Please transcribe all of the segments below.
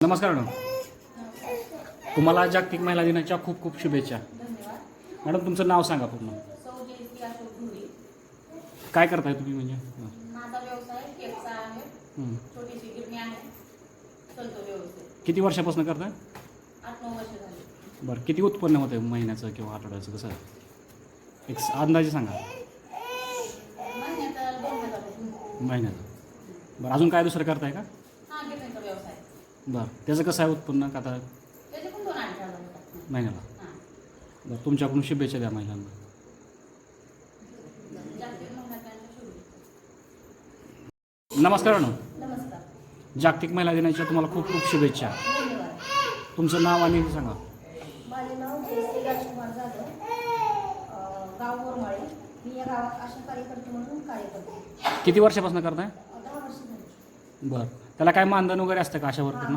नमस्कार मॅडम. तुम्हाला जागतिक महिला दिनाच्या खूप खूप शुभेच्छा. मॅडम तुमचं नाव सांगा पूर्ण. काय करताय तुम्ही म्हणजे? किती वर्षापासून करताय? बरं किती उत्पन्न होतं महिन्याचं किंवा आठवड्याचं? कसं? एक अंदाजे सांगा. महिन्याचं. बरं अजून काय दुसरं करताय का? बरं. त्याचं कसं आहे उत्पन्न? का आता त्याचे पण दोन अडीच हजार होतात महिन्याला? हां. बरं तुमच्याकडून शुभेच्छा द्या महिलांना. जागतिक महिला दिनाच्या शुभेच्छा. नमस्कार मॅडम. नमस्कार. जागतिक महिला दिनाच्या तुम्हाला खूप खूप शुभेच्छा. धन्यवाद. तुमचं नाव आणि हे सांगा. माझे नाव जयश्री राजकुमार जाधव. अं, गाव बोरमाळे. मी या गावात आशा कार्यकर्ते म्हणून कार्य करते. किती वर्षापासून करताय? अं, दहा वर्ष झाली. बरं. त्याला काय मानधन वगैरे असतं का अशा चालू असतं.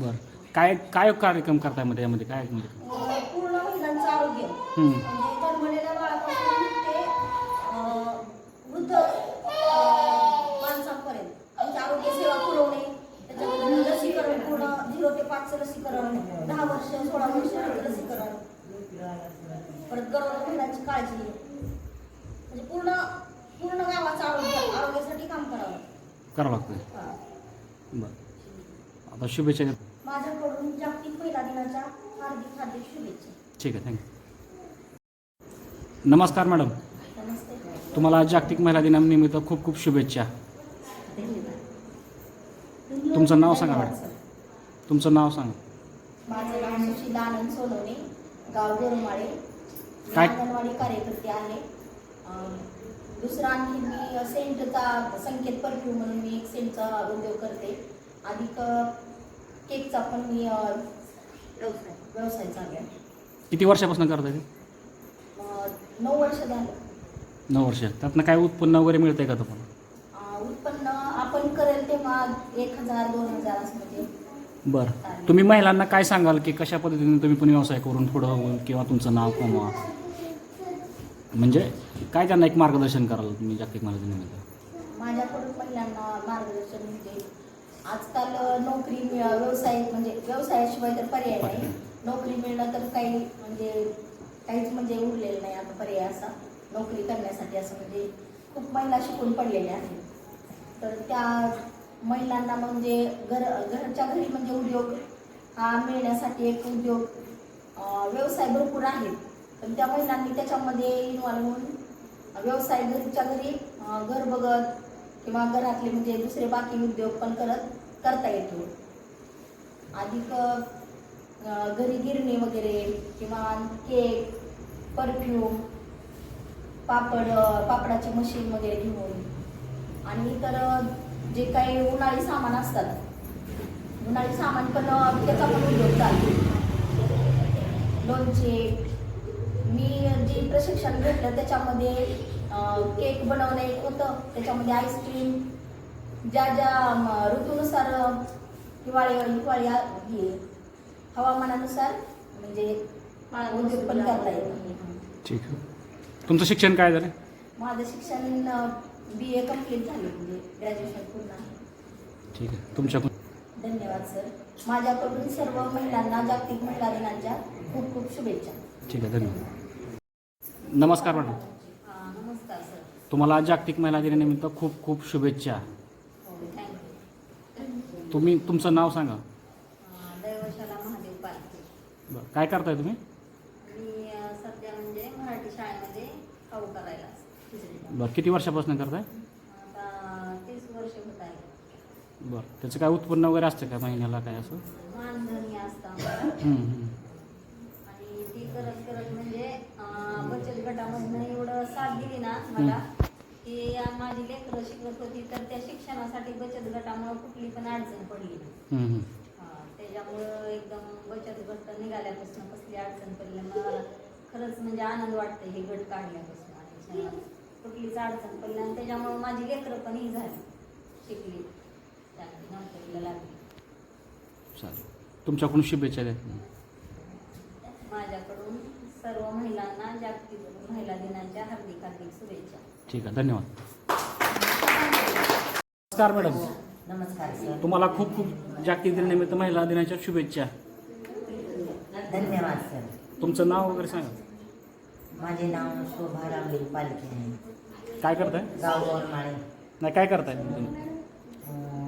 बरं. काय काय कार्यक्रम करतायमध्ये यामध्ये काय म्हणजे? अं, पूर्ण महिलांचं आरोग्य. म्हणजे जन्मलेल्या बाळापासून ते अं, वृद्ध अं, माणसांपर्यंत. त्यांची आरोग्य सेवा पुरवणे त्याच्यामध्ये लसीकरण पूर्ण झिरो ते पाचचं लसीकरण दहा वर्ष सोळा वर्षाचं लसीकरण. परत गर्भवती महिलांची काळजी म्हणजे पूर्ण पूर्ण गावाचं आरोग्य आरोग्यासाठी काम करावं करावं लागतं. बरं. आता शुभेच्छा माझ्याकडून जागतिक महिला दिनाच्या हार्दिक हार्दिक शुभेच्छा. ठीक आहे थँक्यू. नमस्कार मॅडम. तुम्हाला जागतिक महिला दिनानिमित्त खूप खूप शुभेच्छा. तुमचं नाव सांगा मॅडम. तुमचं नाव सांगा. माझं नाव सुशीला आनंद सोनवणे गाव गोरमाळे काय? कार्यकर्ते आहे. दुसरं आणखी मी सेंटचा संकेत परफ्यूम म्हणून मी एक सेंटचा उद्योग करते. अधिक अं, केकचा पण मी व्यवसाय व्यवसाय चालू आहे. किती वर्षापासून करताय ते? अं, नऊ वर्ष झालं. नऊ वर्ष. त्यातनं काय उत्पन्न वगैरे मिळतंय का तुम्हाला? अं, उत्पन्न आपण करेल तेव्हा एक हजार दोन हजार असं म्हणजे. बरं. तुम्ही महिलांना काय सांगाल की कशा पद्धतीने तुम्ही पण व्यवसाय करून पुढं किंवा तुमचं नाव कमवा? म्हणजे काय त्यांना एक मार्गदर्शन कराल तुम्ही जागतिक दिनानिमित्त माझ्याकडून महिलांना मार्गदर्शन म्हणजे आजकाल नोकरी मिळ- व्यवसाय म्हणजे व्यवसायाशिवाय तर पर्याय नाही. नोकरी मिळणं तर काही म्हणजे काहीच म्हणजे उरलेलं नाही आता पर्याय असा. नोकरी करण्यासाठी असं म्हणजे खूप महिला शिकून पडलेल्या आहेत. तर त्या महिलांना म्हणजे घर घरच्या घरी म्हणजे उद्योग हा मिळण्यासाठी एक उद्योग व्यवसाय भरपूर आहेत. पण त्या महिलांनी त्याच्यामध्ये इन्व्हॉल्व होऊन व्यवसाय घरच्या घरी घर बघत किंवा घरातले म्हणजे दुसरे बाकी उद्योग पण करत करता येतो. अधिक घरी गिरणी वगैरे किंवा केक परफ्यूम पापड पापडाची मशीन वगैरे घेऊन आणि इतर जे काही उन्हाळी सामान असतात. उन्हाळी सामान पण त्याचा पण उद्योग चालतो. लोणचे मी जे प्रशिक्षण घेतलं त्याच्यामध्ये केक बनवणे एक होतं. त्याच्यामध्ये आईस्क्रीम ज्या ज्या ऋतूनुसार हिवाळी हिवाळी हवामानानुसार म्हणजे उद्योग पण करता येतो. ठीक आहे. तुमचं शिक्षण काय झालं? माझं शिक्षण बी ए कंप्लीट झाले म्हणजे ग्रॅज्युएशन पूर्ण आहे. ठीक आहे. तुमच्या धन्यवाद सर माझ्याकडून सर्व महिलांना जागतिक महिला दिनाच्या खूप खूप शुभेच्छा. ठीक आहे. धन्यवाद. नमस्कार मॅडम. हां नमस्कार सर. तुम्हाला जागतिक महिला दिनानिमित्त खूप खूप शुभेच्छा. हो तुम्ही तुमचं नाव सांगा. दैवशाला महादेव पालखे. बरं काय करताय तुम्ही? मी अ, सध्या म्हणजे मराठी शाळेमध्ये खाऊ करायला खिचडी बरं किती वर्षापासून करताय? आता तीस वर्ष होत आहे. बरं त्याचं काय उत्पन्न वगैरे असतं का महिन्याला काय असं? मानधनी असतं आम्हाला हम्म, हम्म. आणि ती करत करत म्हणजे अं, बचत गटामधनं एवढं साथ दिली ना मला की माझी लेकरं शिकत होती तर त्या शिक्षणासाठी बचत गटामुळं कुठली पण अडचण पडली नाही. त्याच्यामुळं एकदम बचत गट निघाल्यापासून कसली अडचण पडली. मला खरंच म्हणजे आनंद वाटतं हे गट काढल्यापासून आणि कुठलीच अडचण पडली. आणि त्याच्यामुळं माझी लेकरं पण ही झाली. शिकली. चांगली नोकरीला लागली. चालेल. तुमच्याकडून शुभेच्छा द्या. माझ्याकडून सर्व महिलांना जागतिक महिला दिनाच्या हार्दिक हार्दिक शुभेच्छा. ठीक आहे धन्यवाद. नमस्कार मॅडम. नमस्कार सर. तुम्हाला खूप खूप जागतिक दिनानिमित्त महिला दिनाच्या शुभेच्छा. धन्यवाद सर. तुमचं नाव वगैरे सांगा. माझे नाव शोभा रामदेव पालखे आहे. काय करताय? गाव गोरमाळे नाही काय करताय तुम्ही? अं,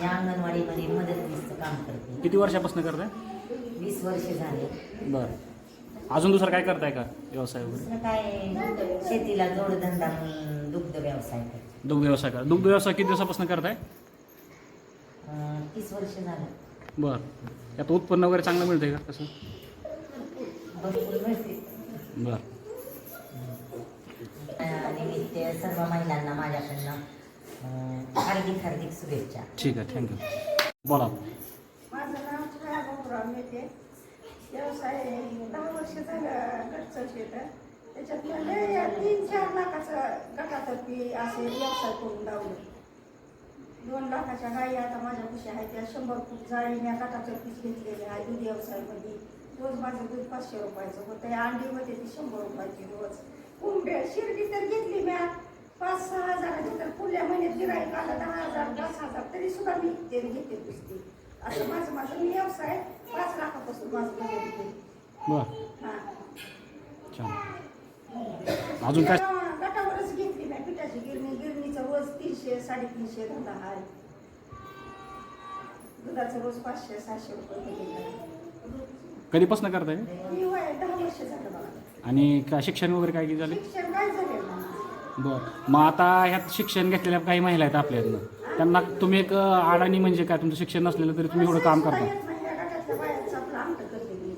मी अंगणवाडीमध्ये मदतनीसचं काम करते. किती वर्षापासून करताय? वीस वर्ष झाले. बरं. अजून दुसरं काय करताय का व्यवसाय वगैरे? दुसरं काय शेतीला जोडधंदा म्हणून दुग्ध व्यवसाय करते. दुग्ध व्यवसाय करा दुग्ध व्यवसाय किती दिवसापासून करताय? अं, तीस वर्ष झालं. बरं. यात उत्पन्न वगैरे चांगलं मिळतंय का कसं भरपूर मिळते बरं. निमित्त सर्व महिलांना माझ्याकडनं अं, हार्दिक हार्दिक शुभेच्छा. ठीक आहे. थँक्यू बोला. माझं नाव छाया मेटे. व्यवसाय दहा वर्ष झालं गटचं शेत त्याच्यात लय तीन चार लाखाचं गटातर्फे असे व्यवसाय करून लावले. दोन लाखाच्या गाई आता माझ्या कुशी आहेत त्या शंभर फूट जाळी मी गटातर्फेच घेतलेली आहे दूध व्यवसायामध्ये. रोज माझं दूध पाचशे रुपयाचं होतं. अंडी होते ती शंभर रुपयाची रोज. कोंबड्या शिर्डी तर घेतली म्या पाच सहा हजाराची तर पुढल्या महिन्यात गिराईक आलं दहा हजार दस हजार तरी सुद्धा मी ते घेते पुसते असं माझं माझं मी व्यवसाय पाच लाखापासून माझं बरं. हां. छान. अजून काय? गटा- गटावरच घेतली मी पिठाची गिरणी गिरणीचं रोज तीनशे साडेतीनशे धंदा दुधाचं रोज पाचशे सहाशे रुपये कधीपासून करताय? मी वय दहा वर्ष झालं आणि काय शिक्षण वगैरे काय झाले? शिक्षण काय झालेलं नाही. बरं. मग आता ह्यात शिक्षण घेतलेल्या काही महिला आहेत आपल्यातनं. त्यांना तुम्ही एक अडाणी म्हणजे काय? तुमचं शिक्षण नसलेलं तरी तुम्ही एवढं काम करता.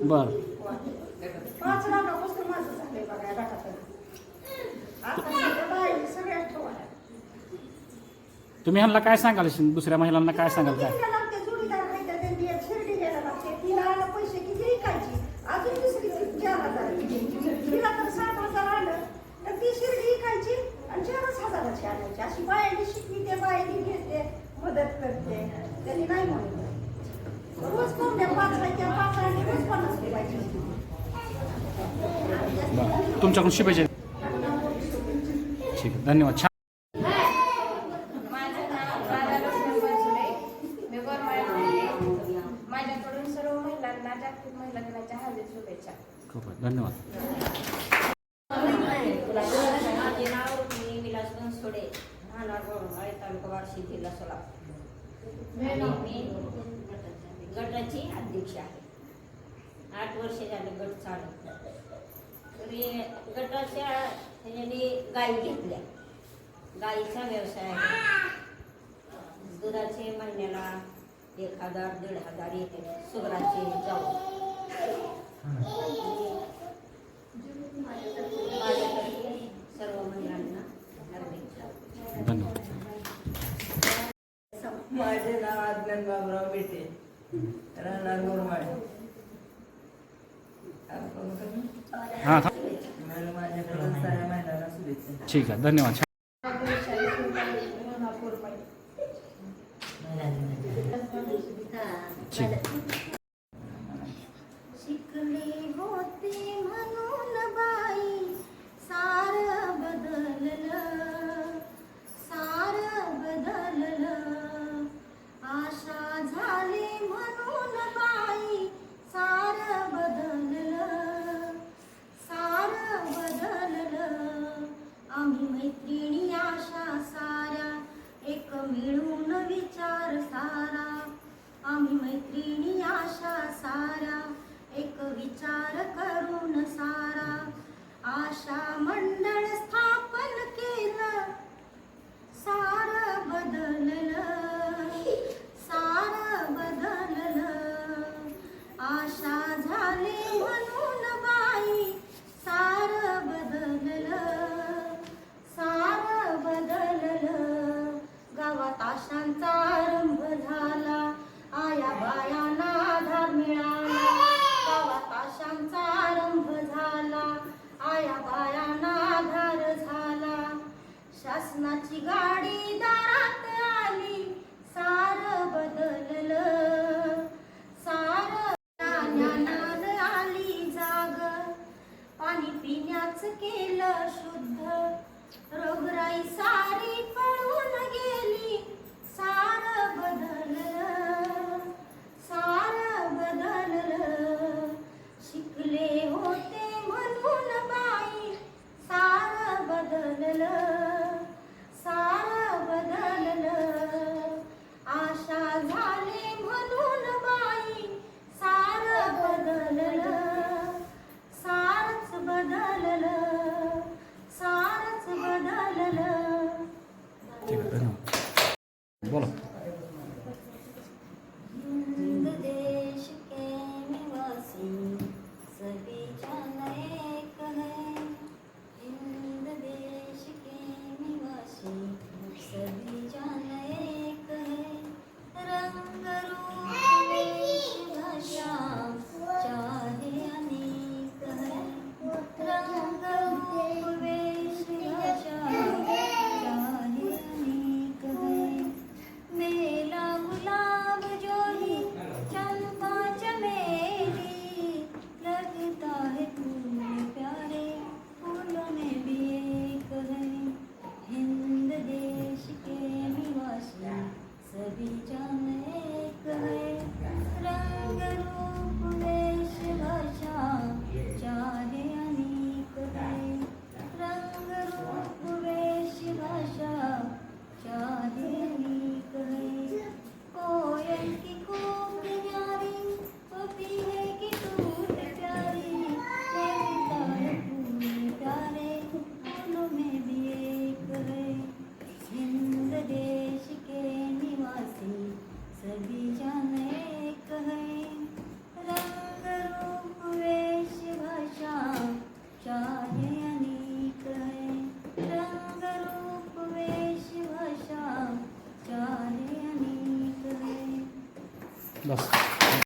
बरं. तुम्ही ह्यांना काय सांगाल दुसऱ्या महिलांना काय सांगाल काय तिला लागते जोडीदार नाही तर त्यांनी एक शिर्डी घ्यायला लागते तिला आलं पैसे किती विकायची अजून दुसरी ती चार हजार तिला तर सात हजार आलं तर ती शिर्डी विकायची आणि चारच हजाराची आणायची अशी बायांनी शिकवी ते बायांनी घेते मदत करते त्यांनी नाही म्हणत रोज कोणत्या पाच आहे त्या पाच आणि रोज पन्नास रुपयाची बरं तुमच्याकडून शुभेच्छा. ठीक आहे धन्यवाद. छान. माझं नाव राधा लक्ष्मण बनसुडे मी गोरमाळ्यात राहते माझ्याकडून सर्व महिलांना जागतिक महिला दिनाच्या हार्दिक शुभेच्छा खूप आहे. धन्यवाद. माझे नाव रुक्मिणी विलास बनसोडे राहणार गोरमाळे तालुका बार्शी जिल्हा सोलापूर आणि मी गटाची अध्यक्ष आहे. आठ वर्ष झाले गट चालू तरी गटाच्या ह्याच्याने गायी घेतल्या. गाईचा व्यवसाय आहे. दुधाचे महिन्याला एक हज़ार दीड हज़ार येते. सुगराचे जाऊ. सर्व महिलांना माझे नाव आज्ञान बाबराव बेटे राहणार मुरमाड हाँ ठीक आहे धन्यवाद. विचार करून सारा. आशा मंडळ